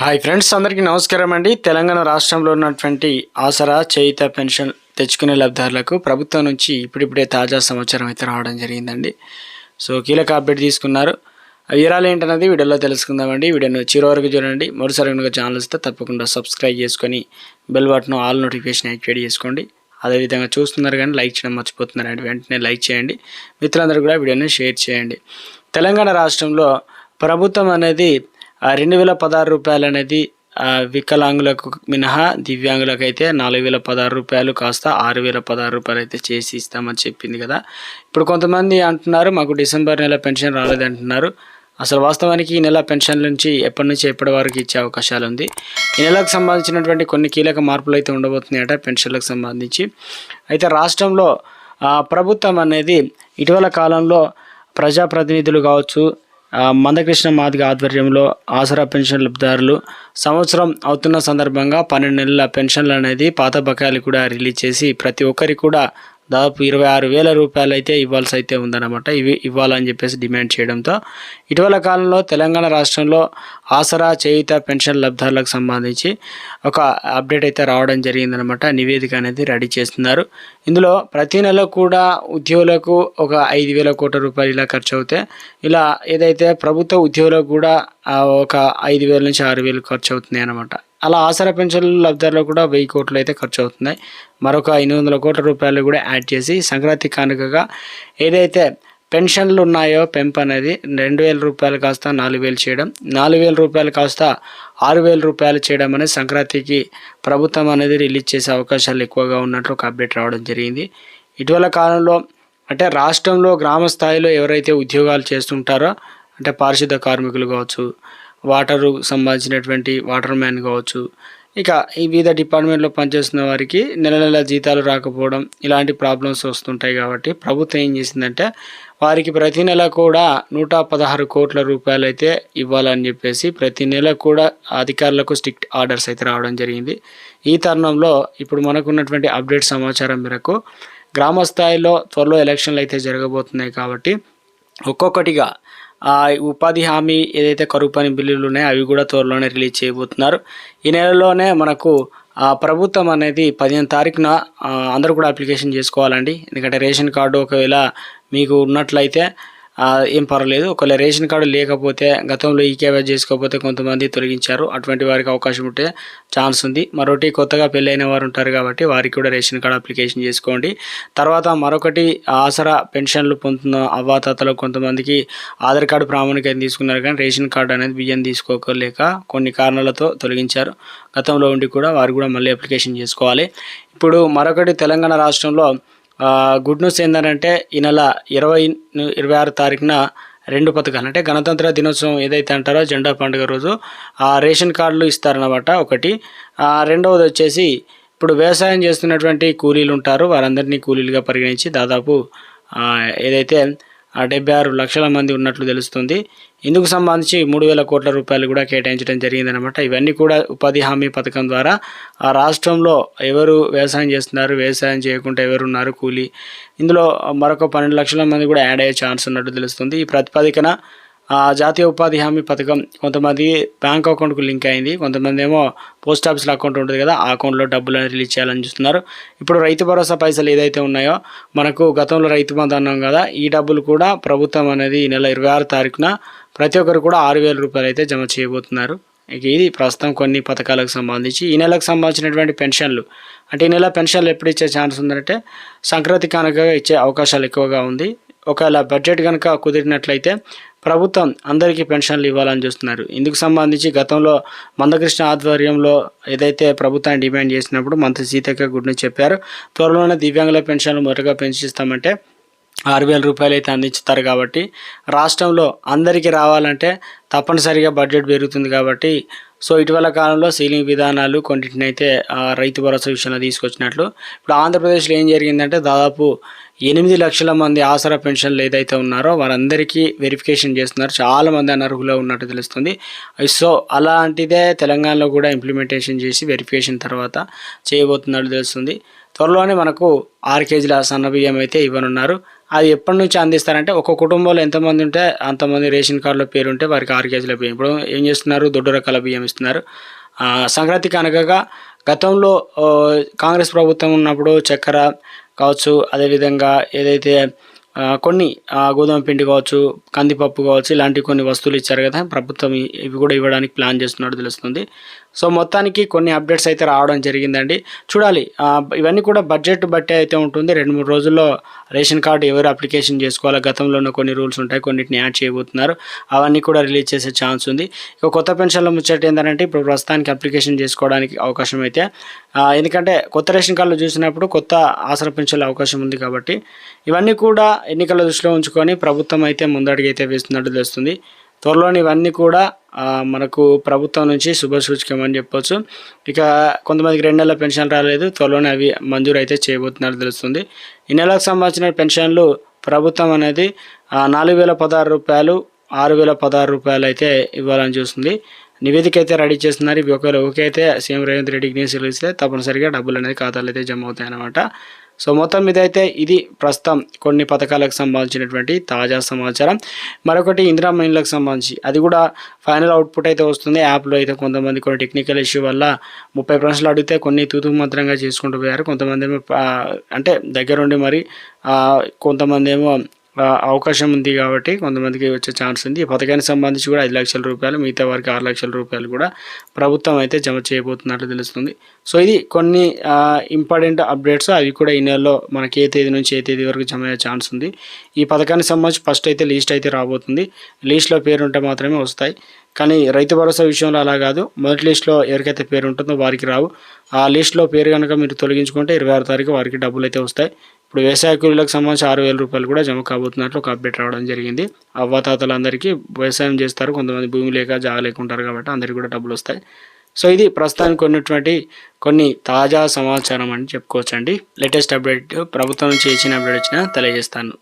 Hi friends అందరికీ నమస్కారం అండి. తెలంగాణ రాష్ట్రంలో ఉన్నటువంటి ఆసరా చేయిత పెన్షన్ తెచ్చుకునే లబ్ధిదారులకు ప్రభుత్వం నుంచి ఇప్పుడిప్పుడే తాజా సమాచారం అయితే రావడం జరిగిందండి. సో కీలక అప్డేట్ తీసుకున్నారు. వివరాలు ఏంటన్నది వీడియోలో తెలుసుకుందామండి. వీడియోను చివరి వరకు చూడండి. మరోసారి కనుక ఛానల్ వస్తే తప్పకుండా సబ్స్క్రైబ్ చేసుకొని bell button all notification activate చేసుకోండి. అదేవిధంగా చూస్తున్నారు కానీ లైక్ చేయడం మర్చిపోతున్నారు అండి వెంటనే లైక్ చేయండి. మిత్రులందరూ కూడా వీడియోని షేర్ చేయండి. తెలంగాణ రాష్ట్రంలో ప్రభుత్వం అనేది రెండు వేల పదహారు రూపాయలు అనేది వికలాంగులకు మినహా దివ్యాంగులకు అయితే నాలుగు వేల పదహారు రూపాయలు కాస్త ఆరు వేల పదహారు రూపాయలు అయితే చేసి ఇస్తామని చెప్పింది కదా. ఇప్పుడు కొంతమంది అంటున్నారు మాకు డిసెంబర్ నెల పెన్షన్ రాలేదంటున్నారు. అసలు వాస్తవానికి ఈ నెల పెన్షన్ నుంచి ఎప్పటి నుంచి ఎప్పటి వరకు ఇచ్చే అవకాశాలు ఉంది? ఈ నెలకు సంబంధించినటువంటి కొన్ని కీలక మార్పులు అయితే ఉండబోతున్నాయట పెన్షన్లకు సంబంధించి. అయితే రాష్ట్రంలో ప్రభుత్వం అనేది ఇటీవల కాలంలో ప్రజాప్రతినిధులు కావచ్చు మందకృష్ణ మాదిగ ఆధ్వర్యంలో ఆసరా పెన్షన్ లబ్ధిదారులు సంవత్సరం అవుతున్న సందర్భంగా పన్నెండు నెలల పెన్షన్లు అనేది పాత బకాయిలు కూడా రిలీజ్ చేసి ప్రతి ఒక్కరికి కూడా దాదాపు ఇరవై ఆరు వేల రూపాయలు అయితే ఇవ్వాల్సి అయితే ఉందన్నమాట. ఇవి ఇవ్వాలని చెప్పేసి డిమాండ్ చేయడంతో. ఇటీవల కాలంలో తెలంగాణ రాష్ట్రంలో ఆసరా చేయుత పెన్షన్ లబ్ధారులకు సంబంధించి ఒక అప్డేట్ అయితే రావడం జరిగిందనమాట నివేదిక అనేది రెడీ చేస్తున్నారు. ఇందులో ప్రతి నెల కూడా ఉద్యోగులకు ఒక ఐదు వేల కోట్ల రూపాయలు ఇలా ఖర్చు అవుతాయి. ఇలా ఏదైతే ప్రభుత్వ ఉద్యోగులకు కూడా ఒక ఐదు వేల నుంచి ఆరు వేలు ఖర్చు అవుతున్నాయి అనమాట అలా ఆసరా పెన్షన్ లబ్ధిదారులకు కూడా వెయ్యి కోట్లు అయితే ఖర్చు అవుతున్నాయి. మరొక ఎనిమిది వందల కోట్ల రూపాయలు కూడా యాడ్ చేసి సంక్రాంతి కానుకగా ఏదైతే పెన్షన్లు ఉన్నాయో పెంపు అనేది రెండు వేల రూపాయలు కాస్త నాలుగు వేలు చేయడం నాలుగు వేల రూపాయలు కాస్త ఆరు వేల రూపాయలు చేయడం అనేది సంక్రాంతికి ప్రభుత్వం అనేది రిలీజ్ చేసే అవకాశాలు ఎక్కువగా ఉన్నట్లు ఒక అప్డేట్ రావడం జరిగింది. ఇటీవల కాలంలో అంటే రాష్ట్రంలో గ్రామ స్థాయిలో ఎవరైతే ఉద్యోగాలు చేస్తుంటారో అంటే పారిశుద్ధ కార్మికులు కావచ్చు వాటరు సంబంధించినటువంటి వాటర్ మ్యాన్ కావచ్చు. ఇక ఈ వివిధ డిపార్ట్మెంట్లో పనిచేస్తున్న వారికి నెల నెల జీతాలు రాకపోవడం ఇలాంటి ప్రాబ్లమ్స్ వస్తుంటాయి కాబట్టి ప్రభుత్వం ఏం చేసిందంటే వారికి ప్రతి నెల కూడా నూట పదహారు కోట్ల రూపాయలు అయితే ఇవ్వాలని చెప్పేసి ప్రతి నెల కూడా అధికారులకు స్ట్రిక్ట్ ఆర్డర్స్ అయితే రావడం జరిగింది. ఈ తరుణంలో ఇప్పుడు మనకున్నటువంటి అప్డేట్ సమాచారం మేరకు గ్రామ స్థాయిలో త్వరలో ఎలక్షన్లు అయితే జరగబోతున్నాయి కాబట్టి ఒక్కొక్కటిగా ఆ ఉపాధి హామీ ఏదైతే కరువు పని బిల్లులు ఉన్నాయో అవి కూడా త్వరలోనే రిలీజ్ చేయబోతున్నారు. ఈ నెలలోనే మనకు ఆ ప్రభుత్వం అనేది పదిహేను తారీఖున అందరూ కూడా అప్లికేషన్ చేసుకోవాలండి. ఎందుకంటే రేషన్ కార్డు ఒకవేళ మీకు ఉన్నట్లయితే ఏం పర్వాలేదు. ఒకవేళ రేషన్ కార్డు లేకపోతే గతంలో ఈకేవై చేసుకోకపోతే కొంతమంది తొలగించారు. అటువంటి వారికి అవకాశం ఉంటే ఛాన్స్ ఉంది. మరొకటి కొత్తగా పెళ్ళైన వారు ఉంటారు కాబట్టి వారికి కూడా రేషన్ కార్డు అప్లికేషన్ చేసుకోండి. తర్వాత మరొకటి ఆసరా పెన్షన్లు పొందుతున్న అవ్వాతాతలు కొంతమందికి ఆధార్ కార్డు ప్రామాణికత తీసుకున్నారు కానీ రేషన్ కార్డు అనేది బియ్యం తీసుకోలేక కొన్ని కారణాలతో తొలగించారు. గతంలో ఉండి కూడా వారు కూడా మళ్ళీ అప్లికేషన్ చేసుకోవాలి. ఇప్పుడు మరొకటి తెలంగాణ రాష్ట్రంలో గుడ్ న్యూస్ ఏంటంటే ఈ నెల ఇరవై ఇరవై ఆరు తారీఖున రెండు పథకాలు అంటే గణతంత్ర దినోత్సవం ఏదైతే అంటారో జెండా పండుగ రోజు ఆ రేషన్ కార్డులు ఇస్తారన్నమాట ఒకటి. రెండవది వచ్చేసి ఇప్పుడు వ్యవసాయం చేస్తున్నటువంటి కూలీలు ఉంటారు వారందరినీ కూలీలుగా పరిగణించి దాదాపు ఏదైతే డెబ్బై ఆరు లక్షల మంది ఉన్నట్లు తెలుస్తుంది. ఇందుకు సంబంధించి మూడు వేల కోట్ల రూపాయలు కూడా కేటాయించడం జరిగిందనమాట ఇవన్నీ కూడా ఉపాధి హామీ పథకం ద్వారా ఆ రాష్ట్రంలో ఎవరు వ్యవసాయం చేస్తున్నారు వ్యవసాయం చేయకుండా ఎవరు ఉన్నారు కూలీ? ఇందులో మరొక పన్నెండు లక్షల మంది కూడా యాడ్ అయ్యే ఛాన్స్ ఉన్నట్టు తెలుస్తుంది. ఈ ప్రతిపాదికన జాతీయ ఉపాధి హామీ పథకం కొంతమంది బ్యాంక్ అకౌంట్కు లింక్ అయింది. కొంతమంది ఏమో పోస్ట్ ఆఫీస్లో అకౌంట్ ఉంటుంది కదా ఆ అకౌంట్లో డబ్బులు రిలీజ్ చేయాలని చూస్తున్నారు. ఇప్పుడు రైతు భరోసా పైసలు ఏదైతే ఉన్నాయో మనకు గతంలో రైతు బంధు అన్నాం కదా ఈ డబ్బులు కూడా ప్రభుత్వం అనేది ఈ నెల ఇరవై ఆరు తారీఖున ప్రతి ఒక్కరు కూడా ఆరు వేల రూపాయలు అయితే జమ చేయబోతున్నారు. ఇక ఇది ప్రస్తుతం కొన్ని పథకాలకు సంబంధించి ఈ నెలకు సంబంధించినటువంటి పెన్షన్లు. అంటే ఈ నెల పెన్షన్లు ఎప్పుడు ఇచ్చే ఛాన్స్ ఉందంటే సంక్రాంతి కనుక ఇచ్చే అవకాశాలు ఎక్కువగా ఉంది. ఒకవేళ బడ్జెట్ కనుక కుదిరినట్లయితే ప్రభుత్వం అందరికీ పెన్షన్లు ఇవ్వాలని చూస్తున్నారు. ఇందుకు సంబంధించి గతంలో మందకృష్ణ ఆధ్వర్యంలో ఏదైతే ప్రభుత్వాన్ని డిమాండ్ చేసినప్పుడు మంత్రి సీతక్క గుడ్ని చెప్పారు. త్వరలోనే దివ్యాంగుల పెన్షన్లు మొదటగా పెంచిస్తామంటే ఆరు వేల రూపాయలు అయితే అందించుతారు కాబట్టి రాష్ట్రంలో అందరికీ రావాలంటే తప్పనిసరిగా బడ్జెట్ పెరుగుతుంది కాబట్టి సో ఇటీవల కాలంలో సీలింగ్ విధానాలు కొన్నింటిని అయితే రైతు భరోసా విషయంలో తీసుకొచ్చినట్లు. ఇప్పుడు ఆంధ్రప్రదేశ్లో ఏం జరిగిందంటే దాదాపు ఎనిమిది లక్షల మంది ఆసరా పెన్షన్లు ఏదైతే ఉన్నారో వారందరికీ వెరిఫికేషన్ చేస్తున్నారు. చాలా మంది అనర్హులో ఉన్నట్టు తెలుస్తుంది. సో అలాంటిదే తెలంగాణలో కూడా ఇంప్లిమెంటేషన్ చేసి వెరిఫికేషన్ తర్వాత చేయబోతున్నట్టు తెలుస్తుంది. త్వరలోనే మనకు ఆరు కేజీల సన్న బియ్యం అయితే ఇవ్వనున్నారు. అది ఎప్పటి నుంచి అందిస్తారంటే ఒక కుటుంబంలో ఎంతమంది ఉంటే అంతమంది రేషన్ కార్డులో పేరు ఉంటే వారికి ఆరు కేజీల బియ్యం. ఇప్పుడు ఏం చేస్తున్నారు? దొడ్డు రకాల బియ్యం ఇస్తున్నారు. సంక్రాంతికి సంక్రాంతి కనుకగా గతంలో కాంగ్రెస్ ప్రభుత్వం ఉన్నప్పుడు చక్కెర కావచ్చు అదేవిధంగా ఏదైతే కొన్ని గోధుమ పిండి కావచ్చు కందిపప్పు కావచ్చు ఇలాంటి కొన్ని వస్తువులు ఇచ్చారు కదా ప్రభుత్వం ఇవి కూడా ఇవ్వడానికి ప్లాన్ చేస్తున్నట్టు తెలుస్తుంది. సో మొత్తానికి కొన్ని అప్డేట్స్ అయితే రావడం జరిగిందండి. చూడాలి ఇవన్నీ కూడా బడ్జెట్ బట్టే అయితే ఉంటుంది. రెండు మూడు రోజుల్లో రేషన్ కార్డు ఎవరు అప్లికేషన్ చేసుకోవాలో గతంలో ఉన్న కొన్ని రూల్స్ ఉంటాయి కొన్నిటిని యాడ్ చేయబోతున్నారు. అవన్నీ కూడా రిలీజ్ చేసే ఛాన్స్ ఉంది. ఇక కొత్త పెన్షన్ల ముచ్చట ఏంటంటే ఇప్పుడు ప్రస్తుతానికి అప్లికేషన్ చేసుకోవడానికి అవకాశం అయితే ఎందుకంటే కొత్త రేషన్ కార్డులు చూసినప్పుడు కొత్త ఆసర పెన్షన్ల అవకాశం ఉంది కాబట్టి ఇవన్నీ కూడా ఎన్నికల దృష్టిలో ఉంచుకొని ప్రభుత్వం అయితే ముందడుగు అయితే వేస్తున్నట్టు తెలుస్తుంది. త్వరలోని ఇవన్నీ కూడా మనకు ప్రభుత్వం నుంచి శుభసూచకం అని చెప్పొచ్చు. ఇక కొంతమందికి రెండు నెలల పెన్షన్ రాలేదు త్వరలోనే అవి మంజూరు అయితే చేయబోతున్నారు తెలుస్తుంది. ఈ నెలకు సంబంధించిన పెన్షన్లు ప్రభుత్వం అనేది నాలుగు వేల పదహారు రూపాయలు ఆరు వేల పదహారు రూపాయలు అయితే ఇవ్వాలని చూస్తుంది. నివేదిక అయితే రెడీ చేస్తున్నారు. ఇవి ఒకవేళ ఓకే అయితే సీఎం రేవంత్ రెడ్డికి న్యూస్ తప్పనిసరిగా డబ్బులు అనేది ఖాతాలు అయితే జమ అవుతాయి అన్నమాట సో మొత్తం మీద అయితే ఇది ప్రస్తుతం కొన్ని పథకాలకు సంబంధించినటువంటి తాజా సమాచారం. మరొకటి ఇందిరా మహిళలకు సంబంధించి. అది కూడా ఫైనల్ అవుట్పుట్ అయితే వస్తుంది. యాప్లో అయితే కొంతమంది కొన్ని టెక్నికల్ ఇష్యూ వల్ల ముప్పై ప్రశ్నలు అడిగితే కొన్ని తూతు మంత్రంగా చేసుకుంటూ పోయారు. కొంతమంది ఏమో అంటే దగ్గరుండి మరి కొంతమంది ఏమో అవకాశం ఉంది కాబట్టి కొంతమందికి వచ్చే ఛాన్స్ ఉంది. ఈ పథకానికి సంబంధించి కూడా ఐదు లక్షల రూపాయలు మిగతా వారికి ఆరు లక్షల రూపాయలు కూడా ప్రభుత్వం అయితే జమ చేయబోతున్నట్లు తెలుస్తుంది. సో ఇది కొన్ని ఇంపార్టెంట్ అప్డేట్స్. అవి కూడా ఈ నెలలో మనకి ఏ తేదీ నుంచి ఏ తేదీ వరకు జమ అయ్యే ఛాన్స్ ఉంది. ఈ పథకానికి సంబంధించి ఫస్ట్ అయితే లిస్ట్ అయితే రాబోతుంది. లిస్ట్లో పేరు ఉంటే మాత్రమే వస్తాయి. కానీ రైతు భరోసా విషయంలో అలా కాదు. మొదటి లిస్ట్లో ఎవరికైతే పేరు ఉంటుందో వారికి రావు. ఆ లిస్ట్లో పేరు కనుక మీరు తొలగించుకుంటే ఇరవై ఆరు తారీఖు వారికి డబ్బులు అయితే వస్తాయి. ఇప్పుడు వ్యవసాయ కూలీలకు సంబంధించి ఆరు వేల రూపాయలు కూడా జమ కాబోతున్నట్లు ఒక అప్డేట్ రావడం జరిగింది. అవ్వాతాతలందరికీ వ్యవసాయం చేస్తారు. కొంతమంది భూమి లేక జాగా లేకుంటారు కాబట్టి అందరికీ కూడా డబ్బులు వస్తాయి. సో ఇది ప్రస్తుతానికి ఉన్నటువంటి కొన్ని తాజా సమాచారం అని చెప్పుకోవచ్చండి. లేటెస్ట్ అప్డేట్ ప్రభుత్వం నుంచి ఇచ్చిన అప్డేట్ వచ్చినా తెలియజేస్తాను.